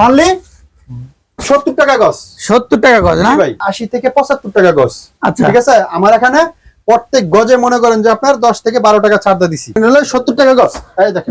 Only সত্তর টাকা গজ। সত্তর টাকা গজ না? আশি থেকে পঁচাত্তর টাকা গজ। আচ্ছা। ঠিক আছে? আমার এখানে প্রত্যেক গজে মনে করেন যে আপনার দশ থেকে বারো টাকা ছাড় দিছি। সত্তর টাকা গজ।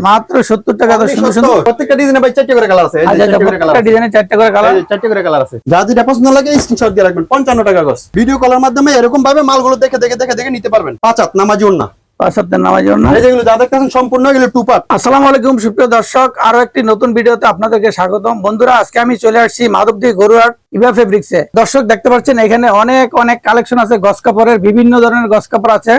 মাত্র সত্তর টাকা তো সুন্দর সুন্দর 70 প্রত্যেকটা ডিজাইনে ভাই চারটে করে কালার আছে। আচ্ছা করে কালার ডিজাইনে চারটে করে কালার চারটে করে কালার আছে। যা যেটা পছন্দ লাগে স্ক্রিনশট দিয়ে রাখবেন। পঞ্চান্ন টাকা গজ। ভিডিও কলের মাধ্যমে এরকম ভাবে মালগুলো দেখে দেখে দেখে দেখে নিতে পারবেন। পাঁচ হাত নামাজি না পাঁচ সপ্তাহের নামাজ জন্য। যেগুলো যা দেখতেছেন সম্পূর্ণ এগুলো টু পার্ট আসসালামু আলাইকুম সুপ্রিয় দর্শক। আরও একটি নতুন ভিডিওতে আপনাদেরকে স্বাগতম। বন্ধুরা আজকে আমি চলে আসছি মাধবদী গরুয়ার ইভা ফেব্রিক্সে দর্শক দেখতে পাচ্ছেন এখানে অনেক অনেক কালেকশন আছে। গস কাপড়ের বিভিন্ন ধরনের গস কাপড় আছে।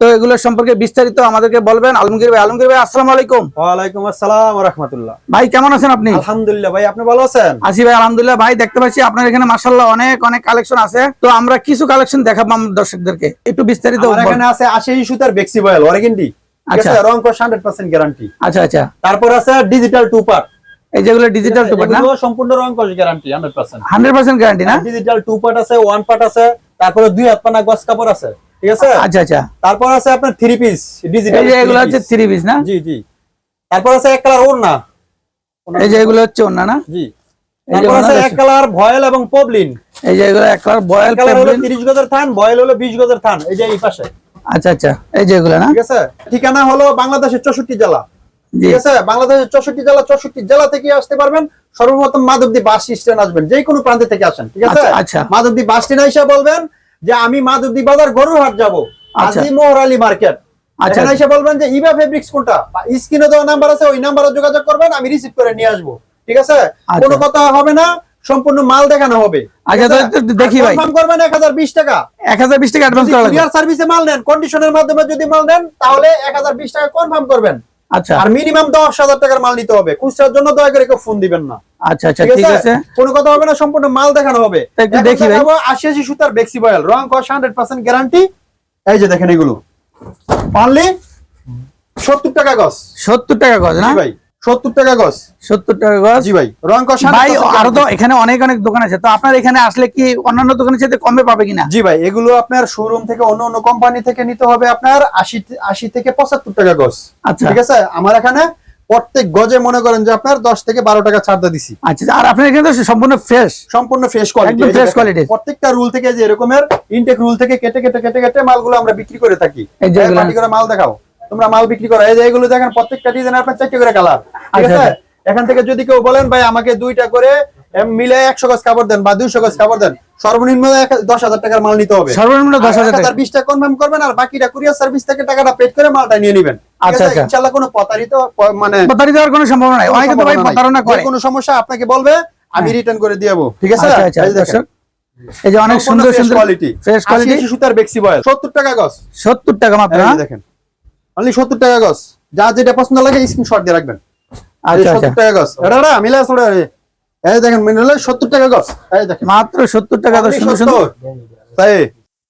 তো এগুলো সম্পর্কে বিস্তারিত আমাদেরকে বলবেন। আলমগীর ভাই আলমগীর ভাই আসসালামু আলাইকুম। ওয়ালাইকুম আসসালাম রাহমাতুল্লাহ। ভাই কেমন আছেন আপনি? আলহামদুলিল্লাহ ভাই আপনি ভালো আছেন? আসি ভাই আলহামদুলিল্লাহ। ভাই দেখতে পাচ্ছি আপনার এখানে মাসাল্লাহ অনেক অনেক কালেকশন আছে। তো আমরা কিছু কালেকশন দেখাবো আমার দর্শকদেরকে। একটু বিস্তারিত এখানে আছে আশি সুতার বেক্সি বয়েল অরিগেন্ডি আচ্ছা। রং কস 100% গ্যারান্টি আচ্ছা আচ্ছা। তারপর আছে ডিজিটাল টু পার্ট এই যেগুলো ডিজিটাল টুপার না? সম্পূর্ণ রং কস গ্যারান্টি 100% হান্ড্রেড পার্সেন্ট গ্যারান্টি না? ডিজিটাল টু পার্ট আছে ওয়ান পার্ট আছে তারপরে দুই হাত পানা গস কাপড় আছে। ঠিক আছে? আচ্ছা আচ্ছা। তারপর আছে আপনার থ্রি পিস ডিজিটাল এই যে এগুলো হচ্ছে থ্রি পিস না? জি জি। তারপর আছে এক কালার ওড়না। এই যে এগুলো হচ্ছে না? জি। তারপর আছে এক কালার ভয়েল এবং পবলিন। এই যে এগুলো এক কালার হলো 30 গজের থান ভয়েল হলো 20 গজের থান এই যে এই পাশে। আচ্ছা আচ্ছা। এই যে এগুলো না? ঠিক আছে? ঠিকানা হলো বাংলাদেশের 64 জেলা। ঠিক আছে? বাংলাদেশের 64 জেলা 64 জেলা থেকে আসতে পারবেন। সর্বপ্রথম মাধবদী বাস স্ট্যান্ড আসবেন। যে কোনো প্রান্ত থেকে আসেন। ঠিক আছে? আচ্ছা, আচ্ছা। মাধবদী বাস স্ট্যান্ড এসে বলবেন যে আমি মাধবদী বাজার গরুহাট যাব। আচ্ছা। আজি মোহরালি মার্কেট। আচ্ছা। এসে বলবেন যে ইবা ফেব্রিক্স কোনটা? স্ক্রিনে দেওয়া নাম্বার আছে ওই নাম্বারে যোগাযোগ করবেন আমি রিসিভ করে নিয়ে আসব। ঠিক আছে? আচ্ছা। কোনো কথা হবে না সম্পূর্ণ মাল দেখানো হবে। আচ্ছা, দেখি ভাই। কনফার্ম করবেন 1020 টাকা। এক হাজার বিশ টাকা অ্যাডভান্স করা লাগবে। কুরিয়ার সার্ভিসে মাল নেন কন্ডিশনের মাধ্যমে যদি মাল নেন তাহলে 1020 টাকা কনফার্ম করবেন। আচ্ছা। আর মিনিমাম দশ হাজার টাকার মাল নিতে হবে। খুচরার জন্য দয়া করে কেউ ফোন দিবেন না। আচ্ছা আচ্ছা ঠিক আছে? কোনো কথা হবে না সম্পূর্ণ মাল দেখানো হবে। একটু দেখি ভাই। আশি আশি সুতার বেক্সি বয়াল রং কস হান্ড্রেড পার্সেন্ট গ্যারান্টি এই যে দেখেন এগুলো। পারলে সত্তর টাকা গজ। সত্তর টাকা গজ না? ভাই। সত্তর টাকা গজ। সত্তর টাকা গজ। জি ভাই রং কস ভাই আরও তো এখানে অনেক অনেক দোকান আছে। তো আপনার এখানে আসলে কি অন্যান্য দোকানের সাথে কমে পাবে কিনা? জি ভাই এগুলো আপনার শোরুম থেকে অন্য অন্য কোম্পানি থেকে নিতে হবে আপনার আশি আশি থেকে পঁচাত্তর টাকা গজ। আচ্ছা। ঠিক আছে? আমার এখানে প্রত্যেক গজে মনে করেন যে আপনার দশ থেকে বারো টাকা ছাড় দিছি। আচ্ছা আর আপনার এখানে সম্পূর্ণ ফ্রেশ সম্পূর্ণ ফ্রেশ কোয়ালিটি quality। প্রত্যেকটা রুল থেকে যে এরকমের ইনটেক রুল থেকে কেটে কেটে কেটে কেটে মালগুলো আমরা বিক্রি করে থাকি। এই যে এগুলো- পার্টি করে মাল দেখাও। তোমরা মাল বিক্রি করো। এই যে এগুলো দেখেন প্রত্যেকটা ডিজাইন আপনার চারটে করে কালার। ঠিক আচ্ছা, আছে? আচ্ছা। এখান থেকে যদি কেউ বলেন ভাই আমাকে দুইটা করে মিলে একশো গজ কাপড় দেন বা দুইশো গজ কাপড় দেন সর্বনিম্ন দশ হাজার টাকার মাল নিতে হবে। সর্বনিম্ন দশ হাজার টাকা। বিশ টাকা কনফার্ম করবেন আর বাকিটা কুরিয়ার সার্ভিস থেকে টাকাটা পেড করে মালটা নিয়ে নেবেন। আচ্ছা। ইনশাল্লাহ কোনো প্রতারিত মানে প্রতারিত হওয়ার কোনো সম্ভাবনা নাই। অনেকে তো ভাই প্রতারণা করে। কোনো সমস্যা আপনাকে বলবে আমি রিটার্ন করে দিয়ে ঠিক আছে? এই যে দেখেন। এই যে অনেক সুন্দর সুন্দর কোয়ালিটি ফ্রেশ কোয়ালিটি সুতার বেক্সি বয়েল 70 টাকা গজ। সত্তর টাকা মাত্র এই দেখেন। অনলি 70 টাকা গজ। যা যেটা পছন্দ লাগে স্ক্রিনশট দিয়ে রাখবেন। 70 টাকা গজ। এটা না মিলা এই দেখেন মিলে 70 টাকা গজ। এই দেখেন। মাত্র সত্তর টাকা তো Only সুন্দর সুন্দর 70 তাই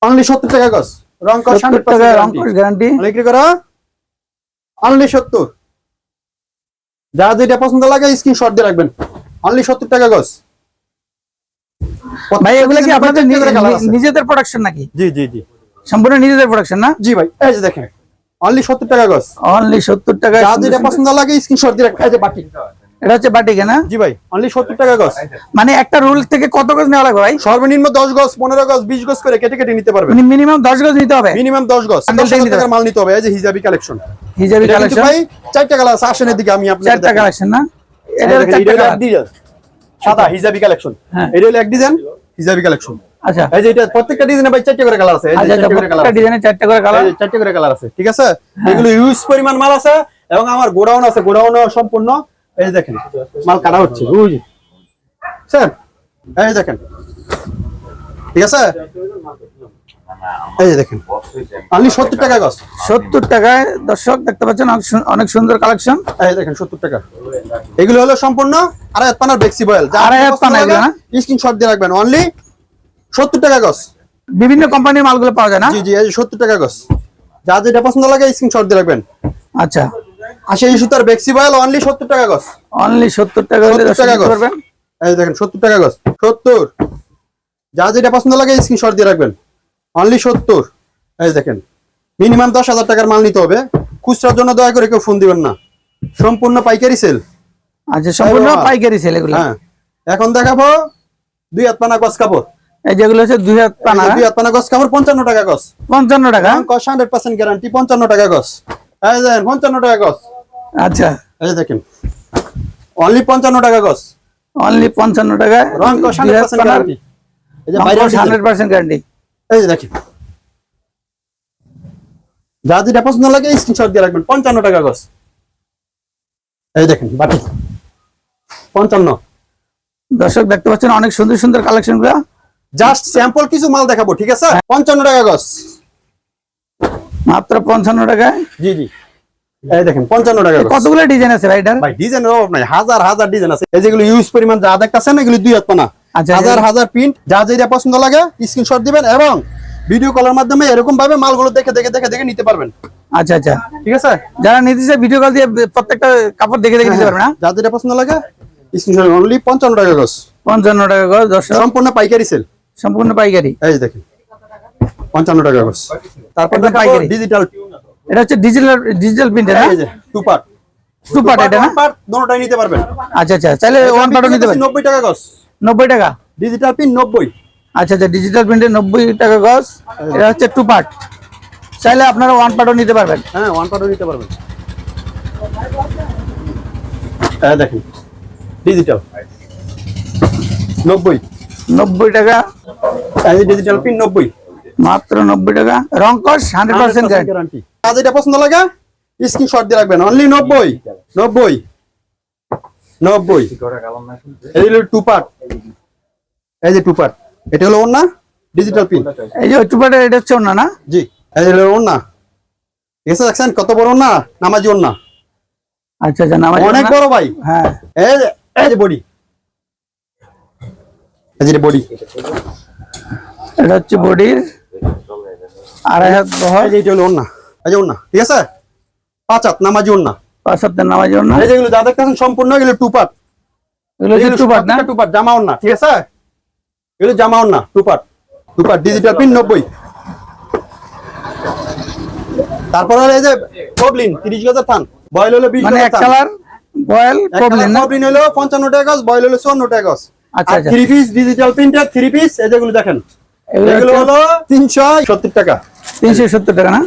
অনলি 70 টাকা গজ। রং কস সত্তর টাকা রং গ্যারান্টি বিক্রি করা? অনলি 70 যা যেটা পছন্দ লাগে স্ক্রিনশট দিয়ে রাখবেন। অনলি 70 টাকা গজ। ভাই এগুলো কি আপনাদের নিজেদের প্রোডাকশন নাকি? জি জি জি। সম্পূর্ণ নিজেদের প্রোডাকশন না? জি ভাই এই যে দেখেন। অনলি 70 টাকা গজ অনলি সত্তর টাকা যা যেটা পছন্দ লাগে স্ক্রিনশট দিয়ে এই যে বাকি এটা হচ্ছে বাটিকে না? জি ভাই অনলি 70 টাকা গজ মানে একটা রুল থেকে কত গজ নেওয়া লাগবে ভাই? সর্বনিম্ন 10 গজ 15 গজ 20 গজ করে কেটে কেটে নিতে পারবেন। মিনিমাম দশ গজ নিতে হবে? মিনিমাম 10 গজ 10 থেকে টাকার মাল নিতে হবে। এই যে হিজাবি কালেকশন হিজাবি কালেকশন ভাই চারটা কালার আছে আসেনের দিকে আমি আপনাকে চারটা কালেকশন না? এটা এটা হচ্ছে চারটা হলো এক সাদা হিজাবি কালেকশন হ্যাঁ। এটা হলো এক ডিজাইন হিজাবি কালেকশন আচ্ছা। এই যে এটা প্রত্যেকটা ডিজাইনে ভাই চারটা করে কালার আছে। এই যে আচ্ছা চারটা করে কালার প্রত্যেকটা ডিজাইনে চারটা করে কালার চারটা করে কালার আছে ঠিক আছে? হ্যাঁ। এগুলো ইউজ পরিমাণ মাল আছে এবং আমার গোডাউন আছে গোডাউন সম্পূর্ণ। এই দেখেন মাল কাটা হচ্ছে বুঝলি স্যার এই দেখেন ঠিক আছে? এই দেখেন অনলি সত্তর টাকা সত্তর টাকায় দর্শক দেখতে পাচ্ছেন অনেক সুন্দর কালেকশন এই দেখেন সত্তর টাকা। এগুলো হলো সম্পূর্ণ আড়াই হাত পানার বেক্সি বয়েল। আড়াই হাত পানা স্ক্রিনশট দিয়ে রাখবেন অনলি সত্তর টাকা গজ। বিভিন্ন কোম্পানির মালগুলো পাওয়া যায় না? জি জি সত্তর টাকা গজ। যা যেটা পছন্দ লাগে স্ক্রিনশট দিয়ে রাখবেন। আচ্ছা। আশি সুতার বেক্সি বয়েল অনলি সত্তর টাকা গজ। অনলি সত্তর টাকা হলে 70 দর্শক টাকা গজ। এই দেখেন সত্তর টাকা গজ। সত্তর। যা যেটা পছন্দ লাগে স্ক্রিনশট দিয়ে রাখবেন। অনলি সত্তর। এই দেখেন মিনিমাম দশ হাজার টাকার মাল নিতে হবে। খুচরার জন্য দয়া করে কেউ ফোন দিবেন না। সম্পূর্ণ পাইকারি সেল আচ্ছা সম্পূর্ণ পাইকারি সেল এগুলো। হ্যাঁ। এখন দেখাবো দুই হাত পানা গছ কাপড়। এই যেগুলো হচ্ছে দুই হাত পানা এই দুই হাত পানা গছ পঞ্চান্ন টাকা গছ। পঞ্চান্ন টাকা? কস হান্ড্রেড পার্সেন্ট গ্যারান্টি পঞ্চান্ন টাকা গছ। এই দেখেন পঞ্চান্ন টাকা গছ। আচ্ছা। এই দেখেন অনলি পঞ্চান্ন টাকা গছ। অনলি পঞ্চান্ন টাকা। রং হান্ড্রেড পার্সেন্ট গ্যারান্টি এই যে বাইরে হান্ড্রেড পার্সেন্ট গ্যারান্টি এই যে দেখেন। যা যেটা পছন্দ লাগে স্ক্রিনশট দিয়ে রাখবেন। পঞ্চান্ন টাকা গছ। এই দেখেন বাটি। পঞ্চান্ন। দর্শক দেখতে পাচ্ছেন অনেক সুন্দর সুন্দর কালেকশনগুলা। জাস্ট স্যাম্পল কিছু মাল দেখাবো ঠিক আছে? পঞ্চান্ন টাকা গছ মাত্র পঞ্চান্ন টাকায়? জি জি। এই দেখেন পঞ্চান্ন টাকা গছ কতগুলো ডিজাইন আছে ভাই ভাই ডিজাইনের অভাব নাই। হাজার হাজার ডিজাইন আছে। এই যেগুলো ইউজ পরিমাণ যা দেখতেছেন এগুলো দুই হাত পানা। আচ্ছা, হাজার হাজার প্রিন্ট যা যেটা পছন্দ লাগে স্ক্রিনশট দিবেন এবং ভিডিও কলের মাধ্যমে এরকম ভাবে মালগুলো দেখে দেখে দেখে দেখে নিতে পারবেন। আচ্ছা আচ্ছা। ঠিক আছে? যারা নিতে চায় ভিডিও কল দিয়ে প্রত্যেকটা কাপড় দেখে দেখে নিতে পারবে না? যা যেটা পছন্দ লাগে স্ক্রিনশট অনলি পঞ্চান্ন টাকা গছ পঞ্চান্ন টাকা গজ সম্পূর্ণ পাইকারি সেল সম্পূর্ণ পাইকারি? এই দেখেন পঞ্চান্ন টাকা গছ তারপর পাইকারি। ডিজিটাল এটা হচ্ছে ডিজিটাল ডিজিটাল প্রিন্টার এই যে টু পার্ট টু পার্ট এটা না? পার্ট দুটোটাই নিতে পারবেন। আচ্ছা আচ্ছা চাইলে ওয়ান পার্টও নিতে পারবে নব্বই টাকা গছ নব্বই টাকা? ডিজিটাল প্রিন্ট নব্বই। আচ্ছা আচ্ছা ডিজিটাল প্রিন্টের নব্বই টাকা গজ এটা হচ্ছে টু পার্ট চাইলে আপনারা ওয়ান পার্টও নিতে পারবেন। হ্যাঁ ওয়ান পার্টও নিতে পারবেন। হ্যাঁ দেখেন ডিজিটাল নব্বই। নব্বই টাকা। ডিজিটাল পিন নব্বই। মাত্র নব্বই টাকা। রং কস হান্ড্রেড পার্সেন্ট গ্যারান্টি কাজ এটা পছন্দ লাগে স্ক্রিনশট দিয়ে রাখবেন। অনলি নব্বই। নব্বই। নব্বই। এই হলো টু পার্ট এই যে টু পার্ট এটা হলো ওনা ডিজিটাল পিন এই যে টু পার্টের এটা হচ্ছে অন্য না? জি এই হলো ওনা এসে দেখছেন? কত বড় না নামাজি ওনা আচ্ছা আচ্ছা নামাজ অনেক বড় ভাই। হ্যাঁ। এই এই যে বডি। এই যে বডি এটা হচ্ছে বডির আড়াই হাত বহর এই যে ওনা এই যে ওনা ঠিক আছে? পাঁচ হাত নামাজি ওনা পাঁচ সপ্তাহ নামাজ অন্য এই যেগুলো যা দেখতেছেন সম্পূর্ণ এগুলো টু পার্ট এগুলো হচ্ছে টু পার্ট না? টু পার্ট জামা ওনা ঠিক আছে? এগুলো জামা ওনা two part two part digital print নব্বই। তারপর হলো এই যে পবলিন তিরিশ হাজার থান। বয়েল হলো বিশ মানে এক কালার বয়েল প্রবলেম না? পবলিন হলো পঞ্চান্ন টাকা গজ বয়েল হলো চুয়ান্ন টাকা গজ। আচ্ছা, আচ্ছা। Three piece digital printer three piece এই যেগুলো দেখেন এগুলো এগুলো হলো তিনশো সত্তর টাকা। তিনশো সত্তর টাকা না?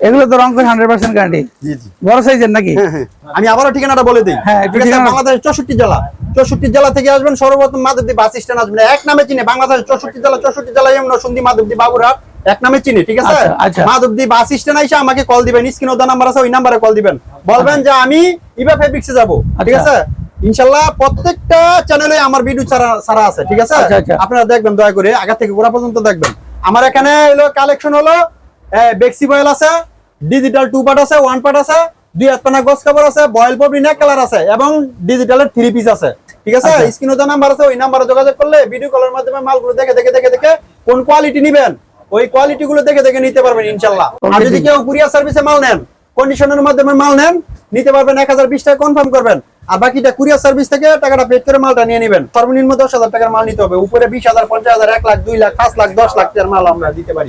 এগুলো তো রং হান্ড্রেড পার্সেন্ট গ্যারান্টি জি জি। বড় সাইজের নাকি? হ্যাঁ, হ্যাঁ। আমি আবারও ঠিকানাটা বলে দিই। হ্যাঁ, একটু ঠিক আছে ঠিকানা- বাংলাদেশ চৌষট্টি জেলা। চৌষট্টি জেলা থেকে আসবেন সর্বপ্রথম মাধবদী বাস স্ট্যান্ড আসবেন। এক নামে চিনে বাংলাদেশ চৌষট্টি জেলা চৌষট্টি মাধবদী বাবুরহাট। এক নামে চিনি ঠিক আছে? আচ্ছা। মাধবদী বাস স্ট্যান্ড এসে আমাকে কল দিবেন স্ক্রিনে ওদের নাম্বার আছে ওই নাম্বারে কল দিবেন। বলবেন যে আমি ইবা ফেব্রিক্সে যাব ঠিক। আছে? ইনশাল্লাহ প্রত্যেকটা চ্যানেলে আমার ভিডিও ছাড়া ছাড়া আছে ঠিক আছে? আচ্ছা, আচ্ছা। আপনারা দেখবেন দয়া করে আগা থেকে গোড়া পর্যন্ত দেখবেন। আমার এখানে হলো কালেকশন হলো বেক্সি বয়েল আছে ডিজিটাল টু পার্ট আছে ওয়ান পার্ট আছে দুই গছ কাপড় আছে বয়েল পপি কালার আছে এবং ডিজিটালের থ্রি পিস আছে ঠিক আছে। স্ক্রিনে যে নাম্বার আছে ওই নাম্বারে যোগাযোগ করলে ভিডিও কলের মাধ্যমে মালগুলো দেখে দেখে দেখে দেখে কোন কোয়ালিটি নিবেন ওই কোয়ালিটি গুলো দেখে দেখে নিতে পারবেন ইনশাল্লাহ। আর যদি কেউ কুরিয়ার সার্ভিসে মাল নেন কন্ডিশনের মাধ্যমে মাল নেন নিতে পারবেন এক হাজার বিশ টাকা কনফার্ম করবেন। আর বাকিটা কুরিয়ার সার্ভিস থেকে টাকাটা পেড করে মালটা নিয়ে নেবেন। সর্বনিম্ন দশ হাজার টাকার মাল নিতে হবে। উপরে বিশ হাজার, পঞ্চাশ হাজার, এক লাখ, দুই লাখ, পাঁচ লাখ, দশ লাখ মাল আমরা দিতে পারি।